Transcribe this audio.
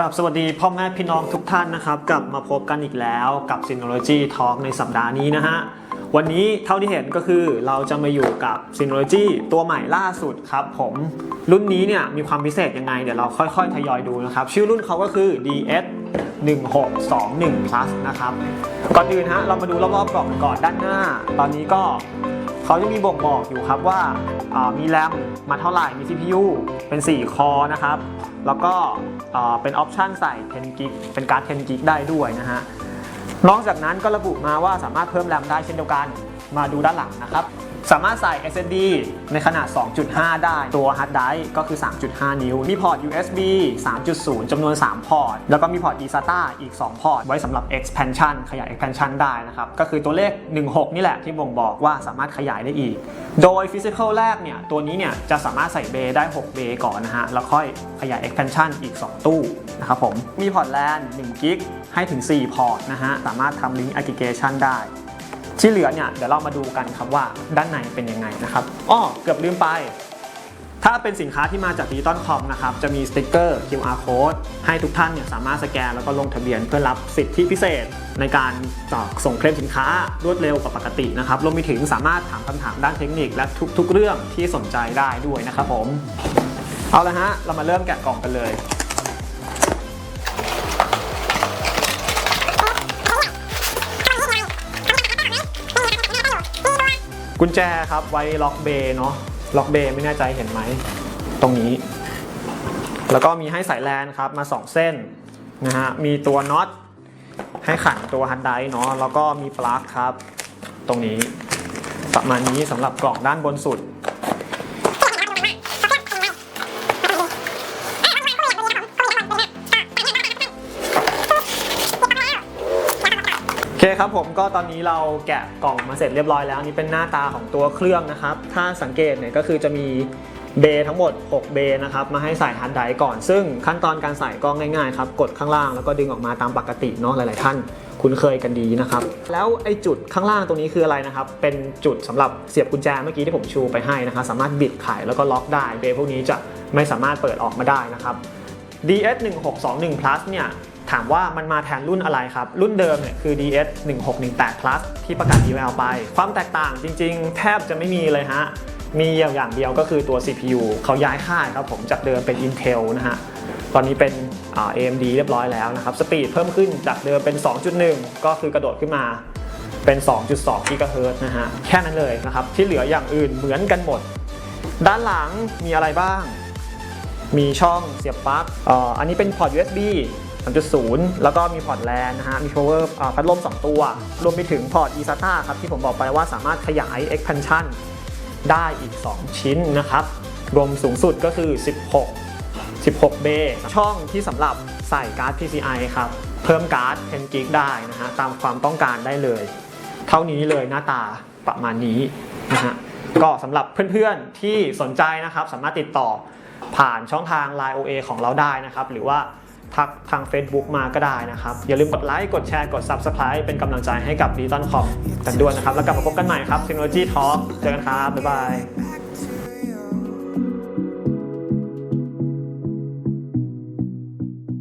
กราบสวัสดีพ่อแม่พี่น้องทุกท่านนะครับกลับมาพบกันอีกแล้วกับ Synology Talk ในสัปดาห์นี้นะฮะวันนี้เท่าที่เห็นก็คือเราจะมาอยู่กับ Synology ตัวใหม่ล่าสุดครับผมรุ่นนี้เนี่ยมีความพิเศษยังไง เดี๋ยวเราค่อยๆ ทยอยดูนะครับ ชื่อรุ่นเขาก็คือ DS 1621 plus นะครับก่อนอื่นฮะเรามาดูรอบๆกล่องก่อนด้านหน้า ตอนนี้ก็ เขาจะมีบ่งบอกอยู่ครับว่าามีแรมมาเท่าไหร่ มี CPU เป็น 4 คอนะครับ แล้วก็เป็นออปชันใส่10กิกเป็นการ์ด10กิกได้ด้วยนะฮะ นอกจากนั้นก็ระบุมาว่าสามารถเพิ่มแรมได้เช่นเดียวกัน มาดูด้านหลังนะครับ สามารถใส่ SSD ในขนาด 2.5 ได้ ตัวฮาร์ดไดร์ก็คือ 3.5 นิ้ว มีพอร์ต USB 3.0 จำนวน 3 พอร์ต แล้วก็มีพอร์ต eSATA อีก 2 พอร์ต ไว้สำหรับ expansion ขยาย expansion ได้นะครับ ก็คือตัวเลข 16 นี่แหละที่บ่งบอกว่าสามารถขยายได้อีก โดย physical แรกเนี่ย ตัวนี้เนี่ย จะสามารถใส่เบได้ 6 เบก่อนนะฮะ แล้วค่อยขยาย expansion อีก 2 ตู้นะครับผม มีพอร์ต LAN 1กิกให้ถึง 4 พอร์ตนะฮะ สามารถทำ link aggregation ได้ ที่เหลือเนี่ยเดี๋ยวเรามาดูกันครับว่าด้านในเป็นยังไงนะครับอ้อเกือบลืมไป ถ้าเป็นสินค้าที่มาจากดิจิตอลคอมนะครับจะมีสติกเกอร์ QR code ให้ทุกท่านเนี่ยสามารถสแกนแล้วก็ลงทะเบียนเพื่อรับสิทธิพิเศษ ในการส่งเคลมสินค้ารวดเร็วกว่าปกตินะครับรวมไปถึงสามารถถามคำถามด้านเทคนิคและทุก ๆ เรื่องที่สนใจได้ด้วยนะครับผมเอาละฮะเรามาเริ่มแกะกล่องกันเลย กุญแจครับไว้ล็อกเบย์เนาะล็อกเบย์ไม่แน่ใจเห็นไหมตรงนี้ แล้วก็มีให้สายแลนครับมา 2 เส้นนะฮะมีตัวน็อตให้ขันตัวฮันไดเนาะแล้วก็มีปลั๊กครับ ตรงนี้ประมาณนี้สำหรับกล่องด้านบนสุด โอเคครับผมก็ตอนนี้เราแกะกล่องมาเสร็จเรียบร้อยแล้วนี่เป็นหน้าตาของตัวเครื่องนะครับ ถ้าสังเกตเนี่ยก็คือจะมีเบย์ทั้งหมด 6 เบย์นะครับมาให้ใส่ฮาร์ดไดร์ก่อน ซึ่งขั้นตอนการใส่ก็ง่ายๆครับกดข้างล่างแล้วก็ดึงออกมาตามปกติเนาะหลายๆท่านคุ้นเคยกันดีนะครับ แล้วไอ้จุดข้างล่างตรงนี้คืออะไรนะครับ เป็นจุดสำหรับเสียบกุญแจเมื่อกี้ที่ผมชูไปให้นะครับสามารถบิดไขแล้วก็ล็อกได้เบย์พวกนี้จะไม่สามารถเปิดออกมาได้นะครับ DS 1621 Plus เนี่ย ถามว่ามันมาแทนรุ่นอะไรครับ รุ่นเดิมเนี่ยคือ DS 1618 Plus ที่ประกาศ UL ไป ความแตกต่างจริงๆ แทบจะไม่มีเลยฮะ มีอย่างเดียวก็คือตัว CPU เขาย้ายค่ายครับผมจากเดิมเป็น Intel นะฮะ ตอนนี้เป็น AMD เรียบร้อยแล้วนะครับ สปีดเพิ่มขึ้นจากเดิมเป็น 2.1 ก็คือกระโดดขึ้นมาเป็น 2.2 GHz นะฮะ แค่นั้นเลยนะครับ ที่เหลืออย่างอื่นเหมือนกันหมด ด้านหลังมีอะไรบ้าง มีช่องเสียบปลั๊กออันนี้เป็นพอร์ต USB 3.0 แล้วก็มีพอร์ต LAN นะฮะ มี power อ่าพัดลม 2 ตัว รวมไปถึงพอร์ต eSATA ครับ ที่ผมบอกไปว่าสามารถขยาย expansion ได้อีก 2 ชิ้นนะครับ รวมสูงสุดก็คือ 16 16 เบช่องที่สำหรับใส่การ์ด PCI ครับ เพิ่มการ์ด10กิกได้นะฮะ ตามความต้องการได้เลย เท่านี้เลยหน้าตาประมาณนี้นะฮะ ก็สำหรับเพื่อนๆที่สนใจนะครับ สามารถติดต่อผ่านช่องทาง Line OA ของเราได้นะครับ หรือว่า ทักทาง Facebook มาก็ได้นะครับ อย่าลืมกดไลค์ กดแชร์ กด Subscribe เป็นกำลังใจให้กับ d ี g i t a l c o m กันด้วยนะครับ แล้วกลับมาพบกันใหม่ครับ Technology Talk เจอกันครับ บ๊ายบาย